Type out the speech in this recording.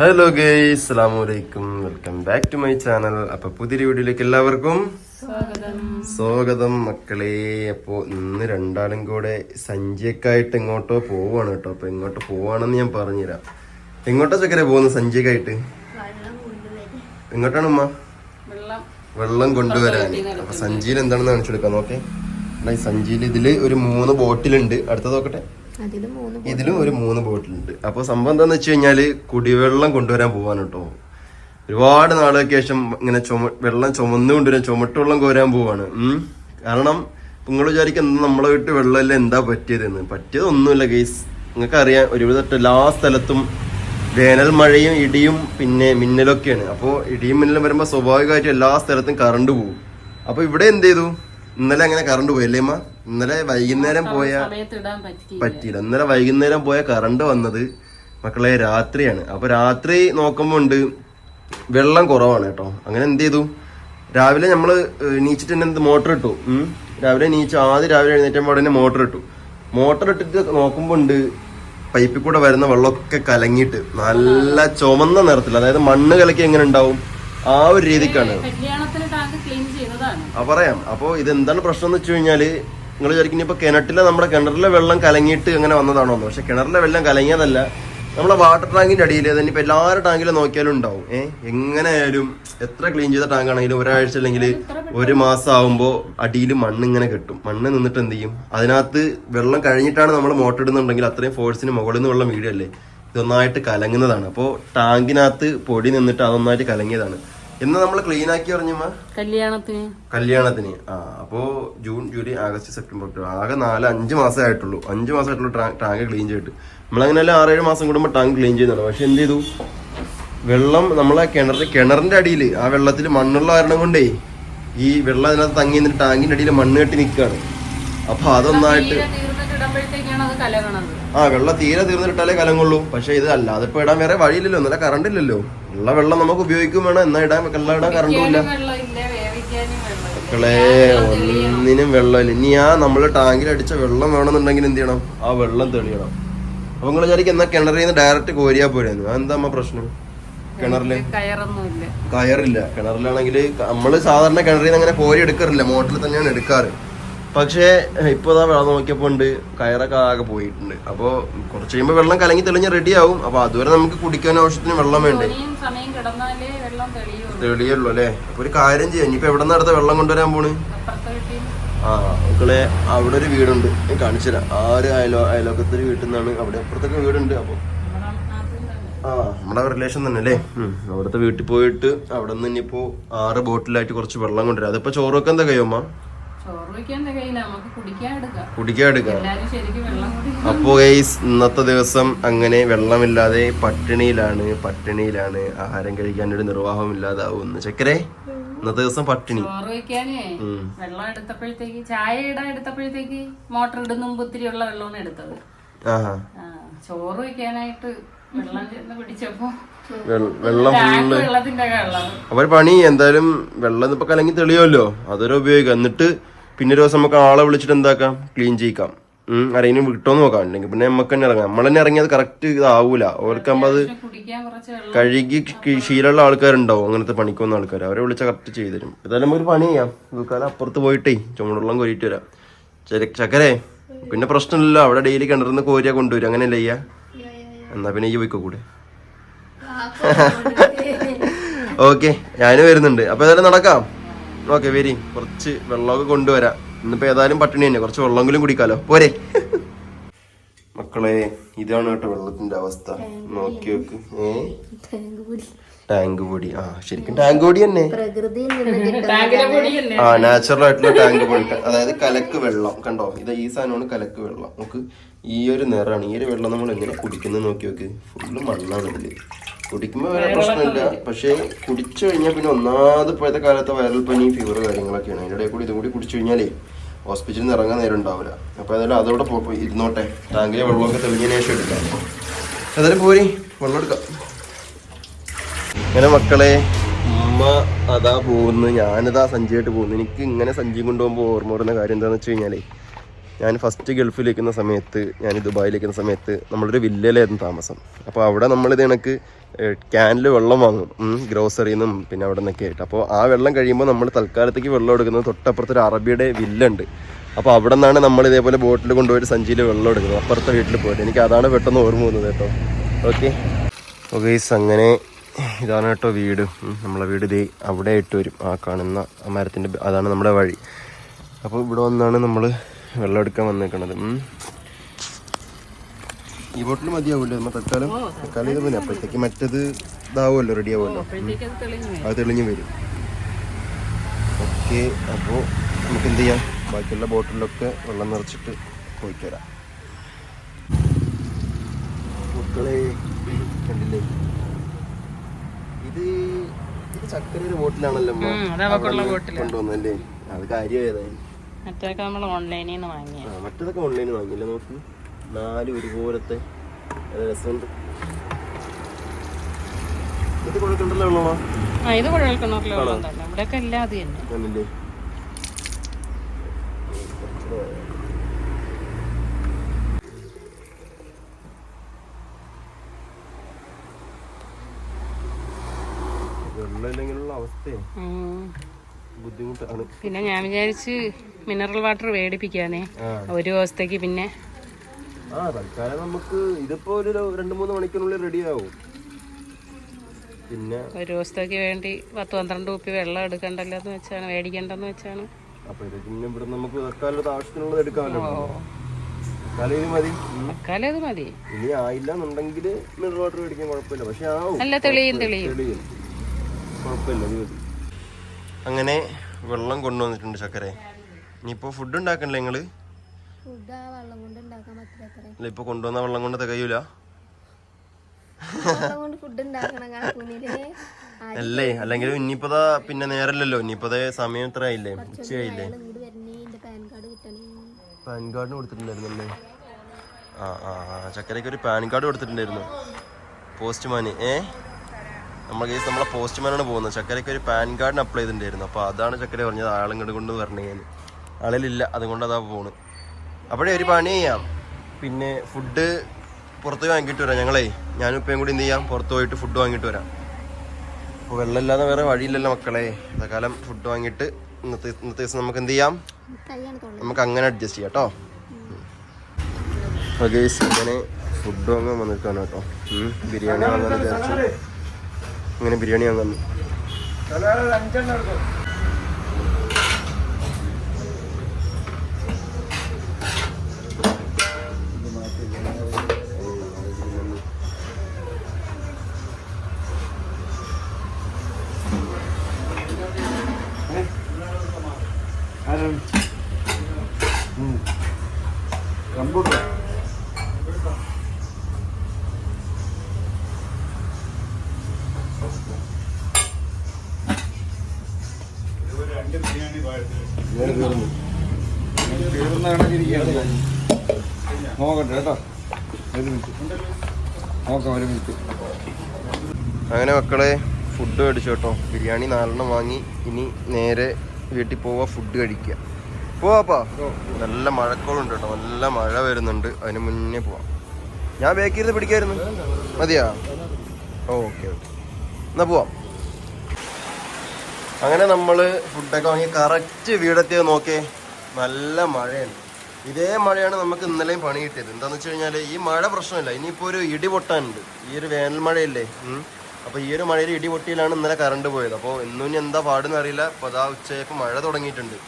Hello guys അസ്സാം വലൈക്കും welcome back to my channel അപ്പൊ പുതിയൊരു വീഡിയോയിലേക്ക് എല്ലാവർക്കും സ്വാഗതം. മക്കളെ. അപ്പോ ഇന്ന് രണ്ടാളും കൂടെ സഞ്ചയക്കായിട്ട് എങ്ങോട്ടോ പോവാണ് കേട്ടോ. അപ്പൊ എങ്ങോട്ട് പോവാണെന്ന് ഞാൻ പറഞ്ഞുതരാം. എങ്ങോട്ടാ ചക്കര പോകുന്നത് സഞ്ചയക്കായിട്ട് എങ്ങോട്ടാണ് ഉമ്മ? വെള്ളം. കൊണ്ടുവരാൻ അപ്പൊ സഞ്ചിയിൽ എന്താണെന്ന് കാണിച്ചെടുക്കാം നോക്കേ. ഈ സഞ്ചിയിൽ ഇതിൽ ഒരു മൂന്ന് ബോട്ടിലുണ്ട്. അടുത്ത നോക്കട്ടെ. ഇതിലും ഒരു മൂന്ന് ബോട്ടിൽ ഉണ്ട്. അപ്പോൾ സംഭവം എന്താന്ന് വെച്ച് കഴിഞ്ഞാൽ കുടിവെള്ളം കൊണ്ടുവരാൻ പോവാൻ കേട്ടോ ഒരുപാട് നാളുകൾക്ക് ശേഷം ഇങ്ങനെ ചുമ വെള്ളം ചുമന്നു കൊണ്ടുവരാൻ ചുമട്ടുവെള്ളം കോരാൻ പോവാണ്. ഉം. കാരണം നിങ്ങൾ വിചാരിക്കും എന്താ നമ്മളെ വീട്ടിൽ വെള്ളമല്ല എന്താ പറ്റിയതെന്ന്. പറ്റിയത് ഒന്നുമില്ല ഗെയ്സ് നിങ്ങൾക്ക് അറിയാം ഒരുവിധത്തെ എല്ലാ സ്ഥലത്തും വേനൽ മഴയും ഇടിയും പിന്നെ മിന്നലൊക്കെയാണ്. അപ്പോൾ ഇടിയും മിന്നലും വരുമ്പോൾ സ്വാഭാവികമായിട്ടും എല്ലാ സ്ഥലത്തും കറണ്ട് പോകും അപ്പോൾ ഇവിടെ എന്ത് ചെയ്തു? ഇന്നലെ അങ്ങനെ കറണ്ട് പോയല്ലേ അമ്മ? ഇന്നലെ വൈകുന്നേരം പോയ പറ്റിയില്ല. ഇന്നലെ വൈകുന്നേരം പോയ കറണ്ട് വന്നത് മക്കളെ രാത്രിയാണ്. അപ്പൊ രാത്രി നോക്കുമ്പോ ഉണ്ട് വെള്ളം കുറവാണ് കേട്ടോ. അങ്ങനെ എന്ത് ചെയ്തു? രാവിലെ നമ്മൾ നീച്ചിട്ട് തന്നെ എന്ത് മോട്ടർ ഇട്ടു. രാവിലെ നീച്ച് ആദ്യം രാവിലെ എഴുന്നേറ്റുമ്പോൾ തന്നെ മോട്ടർ ഇട്ടു. മോട്ടർ ഇട്ടിട്ട് നോക്കുമ്പോ ഉണ്ട് പൈപ്പിൽ കൂടെ വരുന്ന വെള്ളമൊക്കെ കലങ്ങിയിട്ട് നല്ല ചുമന്ന നിറത്തിൽ അതായത് മണ്ണ് കലക്കി എങ്ങനെ ഉണ്ടാവും? ആ ഒരു രീതിക്കാണ്. പറയാം. അപ്പോൾ ഇത് എന്താണ് പ്രശ്നം എന്ന് വെച്ച് കഴിഞ്ഞാൽ നിങ്ങൾ വിചാരിക്കുന്നു ഇപ്പൊ കിണറ്റിലെ നമ്മുടെ കിണറിലെ വെള്ളം കലങ്ങിയിട്ട് അങ്ങനെ വന്നതാണോ എന്ന്. പക്ഷെ കിണറിലെ വെള്ളം കലങ്ങിയതല്ല. നമ്മളെ വാട്ടർ ടാങ്കിന്റെ അടിയിൽ തന്നെ ഇപ്പൊ എല്ലാവരുടെ ടാങ്കിലും നോക്കിയാലും ഉണ്ടാവും. ഏ? എങ്ങനെയായാലും എത്ര ക്ലീൻ ചെയ്ത ടാങ്ക് ആണെങ്കിലും ഒരാഴ്ച അല്ലെങ്കിൽ ഒരു മാസം ആവുമ്പോൾ അടിയിൽ മണ്ണ് ഇങ്ങനെ കെട്ടും. മണ്ണ് നിന്നിട്ട് എന്ത് ചെയ്യും? അതിനകത്ത് വെള്ളം കഴിഞ്ഞിട്ടാണ് നമ്മൾ മോട്ടർ ഇടുന്നുണ്ടെങ്കിൽ അത്രയും ഫോഴ്സിന് മുകളിൽ നിന്ന് വെള്ളം ഇതൊന്നായിട്ട് കലങ്ങുന്നതാണ്. അപ്പോൾ ടാങ്കിനകത്ത് പൊടി നിന്നിട്ട് അതൊന്നായിട്ട് കലങ്ങിയതാണ്. എന്ന് നമ്മൾ ക്ലീൻ ആക്കി പറഞ്ഞമ്മ കല്യാണത്തിന്. കല്യാണത്തിന്. ആ അപ്പോ June July August September October ആകെ നാല് അഞ്ച് മാസമേ ആയിട്ടുള്ളൂ. അഞ്ച് മാസമായിട്ടുള്ളൂ ടാങ്ക് ക്ലീൻ ചെയ്തിട്ട്. നമ്മളങ്ങനെ ആറേഴ് മാസം കൂടുമ്പോൾ ടാങ്ക് ക്ലീൻ ചെയ്യുന്നുണ്ട്. പക്ഷെ എന്ത് ചെയ്തു? വെള്ളം നമ്മളെ കിണർ കിണറിന്റെ അടിയിൽ ആ വെള്ളത്തിൽ മണ്ണുള്ള കാരണം കൊണ്ടേ ഈ വെള്ളം അതിനകത്ത് തങ്ങി നിന്നിട്ട് ടാങ്കിന്റെ അടിയിൽ മണ്ണ് കെട്ടി നിൽക്കുകയാണ് അപ്പൊ അതൊന്നായിട്ട് ആ വെള്ളം തീരെ തീർന്നിട്ടാലേ കലങ്ങുള്ളൂ. പക്ഷെ ഇത് അല്ലാതെ ഇപ്പൊ ഇടാൻ വേറെ വഴിയില്ലല്ലോ നല്ല കറണ്ട് ഇല്ലല്ലോ. ഉള്ള വെള്ളം നമുക്ക് ഉപയോഗിക്കും വേണം എന്നാ ഇടാൻ വെള്ളം ഇടാൻ കറണ്ടും ഇല്ല. മക്കളെ ഒന്നിനും വെള്ളമില്ല ഇനി ആ നമ്മൾ ടാങ്കിൽ അടിച്ച വെള്ളം വേണമെന്നുണ്ടെങ്കിൽ എന്ത് ചെയ്യണം? ആ വെള്ളം തെളിയണം. അപ്പൊ നിങ്ങൾ വിചാരിക്കും എന്നാ കിണറിൽ നിന്ന് ഡയറക്റ്റ് കോരിയാ പോരായിരുന്നു അതെന്താ അമ്മ പ്രശ്നം? കിണറിൽ? കയറില്ല. കിണറിലാണെങ്കിൽ നമ്മൾ സാധാരണ കിണറിൽ നിന്ന് അങ്ങനെ കോരി എടുക്കാറില്ല. മോട്ടറിൽ തന്നെയാണ് എടുക്കാറ്. പക്ഷേ ഇപ്പോൾ ഇതാ വെള്ളം നോക്കിയപ്പോൾ ഉണ്ട്. കയറൊക്കെ ആകെ പോയിട്ടുണ്ട്. അപ്പോൾ കുറച്ച് കഴിയുമ്പോൾ വെള്ളം കലങ്ങി തെളിഞ്ഞ് റെഡി ആവും. അപ്പോൾ അതുവരെ നമുക്ക് കുടിക്കാൻ ആവശ്യത്തിന് വെള്ളം വേണ്ടേ? തെളിയുള്ളൂ. അല്ലേ? അപ്പോൾ ഒരു കാര്യം ചെയ്യാം. ഇനിയിപ്പോൾ എവിടെ നിന്ന് അടുത്ത വെള്ളം കൊണ്ടുവരാൻ പോണ്? ആ മക്കളെ അവിടെ ഒരു വീടുണ്ട്. ഞാൻ കാണിച്ചുതരാം ആ ഒരു അയലോ അയലോക്കത്തെ ഒരു വീട്ടിൽ നിന്നാണ് അവിടെ അപ്പുറത്തൊക്കെ വീടുണ്ട്. അപ്പോൾ ആ നമ്മുടെ റിലേഷൻ തന്നെ അല്ലേ. അവിടുത്തെ വീട്ടിൽ പോയിട്ട് അവിടെ നിന്ന് ഇനിയിപ്പോൾ ആറ് ബോട്ടിലായിട്ട് കുറച്ച് വെള്ളം കൊണ്ടുവരാം. അതിപ്പോൾ ചോറൊക്കെ എന്താ കഴിയുമ്മ ചോറ് വയ്ക്കാൻ തികയില്ല നമുക്ക് എടുക്കാം. കുടിക്കാൻ എടുക്കാം. എല്ലാരും ശരിക്കും വെള്ളം കുടിക്കും അപ്പോ ഗൈസ് ഇന്നത്തെ ദിവസം അങ്ങനെ വെള്ളമില്ലാതെ പട്ടിണിയിലാണ് പട്ടിണിയിലാണ് ആഹാരം കഴിക്കാൻ ഒരു നിർവാഹം ഇല്ലാതാവുന്നു. ചക്കരെ ഇന്നത്തെ ദിവസം പട്ടിണി. വെള്ളം എടുത്തപ്പോഴത്തേക്ക് ചായ ഇടാൻ എടുത്തപ്പോഴത്തേക്ക് മോട്ടർ ഇടുന്ന മുമ്പ് ഉള്ള വെള്ളമാണ് എടുത്തത്. ചോറ് വെക്കാനായിട്ട് വെള്ളം വെള്ളം അവർ പണി എന്തായാലും വെള്ളം ഇപ്പൊ കലങ്ങി തെളിയുമല്ലോ. അതൊരു ഉപയോഗിക്കാം എന്നിട്ട് പിന്നെ ഒരു ദിവസം നമുക്ക് ആളെ വിളിച്ചിട്ട് എന്താക്കാം? ക്ലീൻ ചെയ്യിക്കാം. ആരെങ്കിലും വിട്ടോന്ന് നോക്കാം. അല്ലെങ്കിൽ പിന്നെ നമുക്ക് തന്നെ ഇറങ്ങാം. നമ്മൾ തന്നെ ഇറങ്ങിയത് കറക്റ്റ് ഇതാവൂല. ഓർക്കുമ്പോ അത് കഴുകി ശീലമുള്ള ആൾക്കാരുണ്ടാവും. അങ്ങനത്തെ പണിക്കൊന്ന ആൾക്കാർ അവരെ വിളിച്ചാൽ കറക്റ്റ് ചെയ്തു തരും ഏതായാലും നമുക്ക് ഒരു പണി ചെയ്യാം. ദുക്കാലം അപ്പുറത്ത് പോയിട്ടേ ചുമടുള്ളം കോരിയിട്ട് വരാം. ചക്കരെ പിന്നെ പ്രശ്നമില്ലല്ലോ. അവിടെ ഡെയിലി കിണറിന്ന് കോരിയാ കൊണ്ടുവരും അങ്ങനെയല്ല ചെയ്യാ? എന്നാ പിന്നെ ഈ പോയിക്കോ കൂടെ. ഓക്കെ ഞാനും വരുന്നുണ്ട്. അപ്പൊ ഏതായാലും നടക്കാം. ഓക്കെ വരി. കുറച്ച് വെള്ളമൊക്കെ കൊണ്ടുവരാം. ഇന്നിപ്പോ ഏതായാലും പട്ടിണി തന്നെ. കുറച്ച് വെള്ളമെങ്കിലും കുടിക്കാലോ. പോരെ. മക്കളെ ഇതാണ് കേട്ടോ വെള്ളത്തിന്റെ അവസ്ഥ. നോക്കി നോക്ക് ഏ? ടാങ്ക് പൊടി. ആ ശരിക്കും ടാങ്ക് പൊടി തന്നെ. പ്രകൃതിയിൽ നിന്ന് കിട്ടുന്ന ടാങ്കിലെ പൊടിയല്ലേ ആ നാച്ചുറൽ ആയിട്ടുള്ള ടാങ്ക് പൊടി. അതായത് കലക്ക് വെള്ളം. കണ്ടോ? ഇത് ഈ സാധനമാണ് കലക്ക് വെള്ളം. നമുക്ക് ഈ ഒരു നിറാണ് ഈ ഒരു വെള്ളം നമ്മൾ എങ്ങനെ കുടിക്കുന്നത്? നോക്കി നോക്ക് ഫുള്ള് മണ്ണാണ് ഇതിൽ. കുടിക്കുമ്പോൾ വേറെ പ്രശ്നമില്ല. പക്ഷേ കുടിച്ചു കഴിഞ്ഞാൽ പിന്നെ ഒന്നാമത് ഇപ്പോഴത്തെ കാലത്തെ വൈറൽ പനി ഫീവർ കാര്യങ്ങളൊക്കെയാണ്. അതിന്റെ ഇടയിൽ കൂടി ഇതും കൂടി കുടിച്ചു കഴിഞ്ഞാലേ ഹോസ്പിറ്റലിൽ നിന്ന് ഇറങ്ങാൻ നേരം ഉണ്ടാവില്ല അപ്പോൾ ഏതായാലും അതോടെ പോയി ഇരുന്നോട്ടെ. ടാങ്കിലെ വെള്ളമൊക്കെ തെളിഞ്ഞതിന് ശേഷം എടുക്കാം. ഏതായാലും പോരി വെള്ളം എടുക്കാം. ഇങ്ങനെ മക്കളെ ഉമ്മ അതാ പോകുന്നു. ഞാനതാ സഞ്ചിയായിട്ട് പോകുന്നു. എനിക്ക് ഇങ്ങനെ സഞ്ചിയും കൊണ്ടുപോകുമ്പോൾ ഓർമ്മ വരുന്ന കാര്യം എന്താണെന്ന് വെച്ച് കഴിഞ്ഞാൽ ഞാൻ ഫസ്റ്റ് ഗൾഫിലിരിക്കുന്ന സമയത്ത് ഞാൻ ദുബായിലിരിക്കുന്ന സമയത്ത് നമ്മളൊരു വില്ലയിലായിരുന്നു താമസം. അപ്പോൾ അവിടെ നമ്മളിത് കണക്ക് ക്യാനിൽ വെള്ളം വാങ്ങും. ഗ്രോസറിയിൽ നിന്നും പിന്നെ അവിടെ നിന്നൊക്കെ ആയിട്ട്. അപ്പോൾ ആ വെള്ളം കഴിയുമ്പോൾ നമ്മൾ തൽക്കാലത്തേക്ക് വെള്ളം എടുക്കുന്നത് തൊട്ടപ്പുറത്ത് ഒരു അറബിയുടെ വില്ലുണ്ട്. അപ്പോൾ അവിടെ നിന്നാണ് നമ്മൾ ഇതേപോലെ ബോട്ടിൽ കൊണ്ടുപോയി സഞ്ചിയിൽ വെള്ളം എടുക്കുന്നത്. അപ്പുറത്തെ വീട്ടിൽ പോയിട്ട്. എനിക്ക് അതാണ് പെട്ടെന്ന് ഓർമ്മ വന്നത് കേട്ടോ. ഓക്കെ. ഓക്കെ അങ്ങനെ ഇതാണ് കേട്ടോ വീട്. നമ്മളെ വീട് ഇതേ അവിടെ ആയിട്ട് വരും. ആ കാണുന്ന മരത്തിന്റെ അതാണ് നമ്മുടെ വഴി. അപ്പോൾ ഇവിടെ വന്നാണ് നമ്മൾ വെള്ളം എടുക്കാൻ വന്നേക്കണത്. ഈ ബോട്ടിൽ മതിയാവൂല്ലോ നമ്മൾ തൽക്കാലം തൽക്കാലം ഇത് മതി. അപ്പോഴത്തേക്ക് മറ്റത് ഇതാവുമല്ലോ റെഡി ആവുമല്ലോ അത് തെളിഞ്ഞു വരും. ഓക്കെ അപ്പോൾ നമുക്ക് എന്ത് ചെയ്യാം? ബാക്കിയുള്ള ബോട്ടിലൊക്കെ വെള്ളം നിറച്ചിട്ട് പോയിട്ട് വരാം. മക്കളെ കണ്ടില്ലേ? ഇത് ഇത് ചക്കരയുടെ ബോട്ടിലാണല്ലോ കൊണ്ടുവന്നല്ലേ അത് കാര്യമായതായി. മറ്റൊക്കെ നമ്മൾ ഓൺലൈനിൽ നിന്ന് വാങ്ങിയ മറ്റേതൊക്കെ മറ്റതൊക്കെ ഓൺലൈനിൽ വാങ്ങിയില്ല നോക്ക് നാല് ഒരുപോലത്തെ രസമുണ്ട്. ഇത് ഉള്ളോ ആ ഇത് കുഴൽക്കിണറിലെ വെള്ളം തന്നെ ഇവിടെയൊക്കെ എല്ലാം അത് തന്നെ. ആണല്ലേ വെള്ളമില്ലെങ്കിലുള്ള അവസ്ഥയെ. ബുദ്ധിമുട്ടാണ്. പിന്നെ ഞാൻ വിചാരിച്ച് മിനറൽ വാട്ടർ മേടിപ്പിക്കാനേ ആ. ഒരു ദിവസത്തേക്ക് പിന്നെ ആ തൽക്കാലം നമുക്ക് ഇതിപ്പോ ഒരു രണ്ട് മൂന്ന് മണിക്കൂറിനുള്ളിൽ റെഡി ആവും പിന്നെ ഒരു ദിവസത്തേക്ക് വേണ്ടി പത്ത് പന്ത്രണ്ട് കുപ്പി വെള്ളം എടുക്കണ്ടല്ലോ എന്ന് വെച്ചാണ് മേടിക്കണ്ടെന്ന് വെച്ചാണ്. അപ്പൊ ഇത് പിന്നെ ഇവിടെ നമുക്ക് തൽക്കാലത്ത് ആവശ്യത്തിനുള്ളത് എടുക്കാമല്ലോ. ഇത് മതി. അത് ഇനി ആയില്ല എന്നുണ്ടെങ്കിൽ മിനറൽ വാട്ടർ മേടിക്കാൻ കുഴപ്പമില്ല. പക്ഷെ ആവും. നല്ല തെളിയും തെളിയും. തെളിയും. കുഴപ്പമില്ല അത് മതി. അങ്ങനെ വെള്ളം കൊണ്ടുവന്നിട്ടുണ്ട് ചക്കരെ. ഇനിയിപ്പോ ഫുഡ് ഉണ്ടാക്കണില്ലേ നിങ്ങൾ? ഫുഡ് ആ വെള്ളം കൊണ്ട് ഉണ്ടാക്കാൻ പറ്റില്ല അത്രേ. ഇപ്പൊ കൊണ്ടുവന്ന വെള്ളം കൊണ്ട് തികയൂല. കൊണ്ട് ഫുഡ് ഉണ്ടാക്കണം അല്ലേ അല്ലെങ്കിൽ ഇനിയിപ്പോ പിന്നെ നേരല്ലല്ലോ ഇനിയിപ്പോ സമയം ഇത്ര ആയില്ലേ ഉച്ചയായില്ലേ പാൻ കാർഡ് കൊടുത്തിട്ടുണ്ടായിരുന്നല്ലേ? ആ ആ ആ ചക്കരയ്ക്ക് ഒരു പാൻ കാർഡ് കൊടുത്തിട്ടുണ്ടായിരുന്നു. പോസ്റ്റ്മാന് ഏ? നമ്മൾ കേസ് നമ്മളെ പോസ്റ്റ്മാനാണ് പോകുന്നത്. ചക്കരയ്ക്ക് ഒരു പാൻ കാർഡിന് അപ്ലൈ ചെയ്തിട്ടുണ്ടായിരുന്നു. അപ്പോൾ അതാണ് ചക്കര പറഞ്ഞത് ആളിങ്ങോട്ട് കൊണ്ട് വരണേ ഞാൻ ആളിലില്ല അതുകൊണ്ട് അതാ പോണ്. അപ്പോഴേ ഒരു പണി ചെയ്യാം. പിന്നെ ഫുഡ് പുറത്ത് വാങ്ങിയിട്ട് വരാം. ഞങ്ങളേ ഞാനും ഇപ്പം കൂടി എന്ത് ചെയ്യാം? പുറത്ത് പോയിട്ട് ഫുഡ് വാങ്ങിയിട്ട് വരാം. അപ്പോൾ വെള്ളമില്ലാതെ വേറെ വഴിയില്ലല്ലോ മക്കളെ. തൽക്കാലം ഫുഡ് വാങ്ങിയിട്ട് ഇന്നത്തെ ഇന്നത്തെ ദിവസം നമുക്ക് എന്ത് ചെയ്യാം? നമുക്ക് അങ്ങനെ അഡ്ജസ്റ്റ് ചെയ്യാം കേട്ടോ. ഓക്കെ ഇങ്ങനെ ഫുഡ് വാങ്ങാൻ വന്നിരിക്കാണ് കേട്ടോ. ബിരിയാണി വാങ്ങാൻ വിചാരിച്ചു ഇങ്ങനെ ബിരിയാണി വാങ്ങാൻ നോക്കട്ടെ കേട്ടോ. ഒരു മിനിറ്റ്. നോക്കാം ഒരു മിനിറ്റ്. അങ്ങനെ മക്കളെ ഫുഡ് മേടിച്ചു കേട്ടോ. ബിരിയാണി നാലെണ്ണം വാങ്ങി. ഇനി നേരെ വീട്ടിൽ പോവാ ഫുഡ് കഴിക്കുക. പോവാപ്പാ നല്ല മഴക്കോളുണ്ട് കേട്ടോ. നല്ല മഴ വരുന്നുണ്ട്. അതിന് മുന്നേ പോവാം. ഞാൻ ബേക്കിരുന്ന് പിടിക്കായിരുന്നു. മതിയാ? Okay okay. എന്നാ പോവാം. അങ്ങനെ നമ്മൾ ഫുഡൊക്കെ വാങ്ങി കറക്റ്റ് വീടെത്തിയത് നോക്കേ നല്ല മഴയാണ്. ഇതേ മഴയാണ് നമുക്ക് ഇന്നലെയും പണി കിട്ടിയത്. എന്താണെന്ന് വെച്ച് കഴിഞ്ഞാൽ ഈ മഴ പ്രശ്നമില്ല. ഇനിയിപ്പോൾ ഒരു ഇടി പൊട്ടാനുണ്ട്. ഈ ഒരു വേനൽ മഴയല്ലേ. അപ്പോൾ ഈ ഒരു മഴയിൽ ഇടി പൊട്ടിയിലാണ് ഇന്നലെ കറണ്ട് പോയത്. അപ്പോൾ ഇന്നും ഇനി എന്താ പാടുന്നറിയില്ല. അപ്പോൾ അതാ ഉച്ചയപ്പോൾ മഴ തുടങ്ങിയിട്ടുണ്ട്.